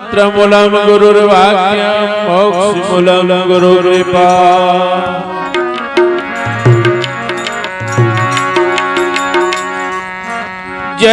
ત્રમૂલમ ગુરુર્વાક્ય મોક્ષમૂલમ ગુરુ કૃપા જય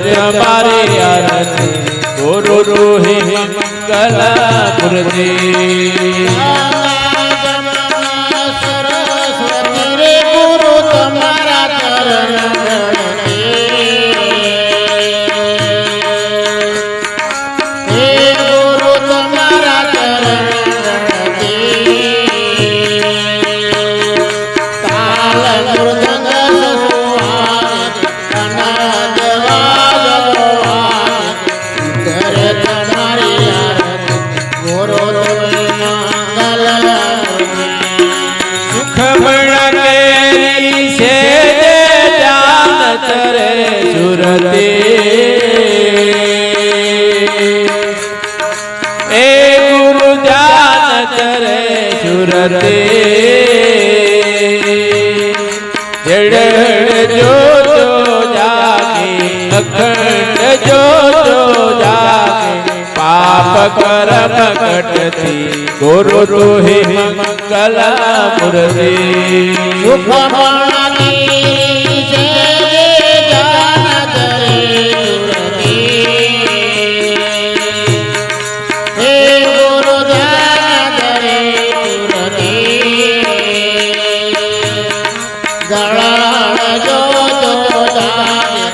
તમારે આરતી ગુરુ રોહે મંગલાપુર દેવ રતે જડ જો જાગે અખંડ જો જાગે પાપ કરમ કટતી ગુરુ તો હે મંગલ મુરલી સુખમાં દળા જો જો દાન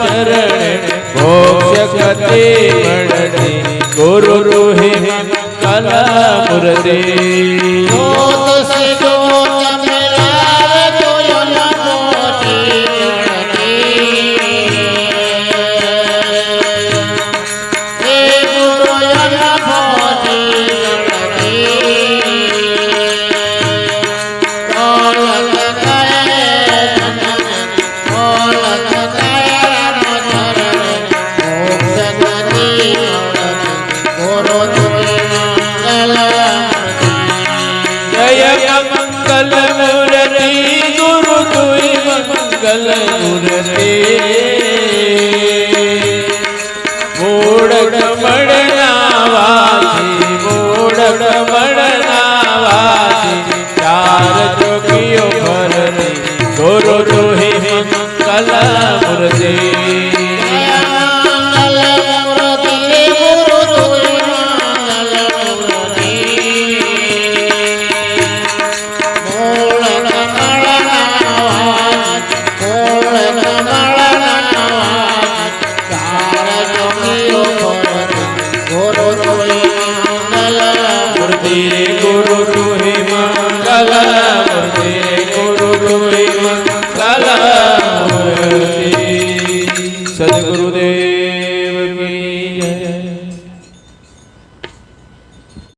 ચરણ મોક્ષ કતે મળે ગુરુ રોહિ કલા મુરદે મંગલ મૂર્તિ ગુરુ તુઈ મંગલ મૂર્તિ મોડક મળના વાસી મોડક મળના વાસી ચાર ચોકીઓ ભરતી, ગુરુ તુહી મંગલ.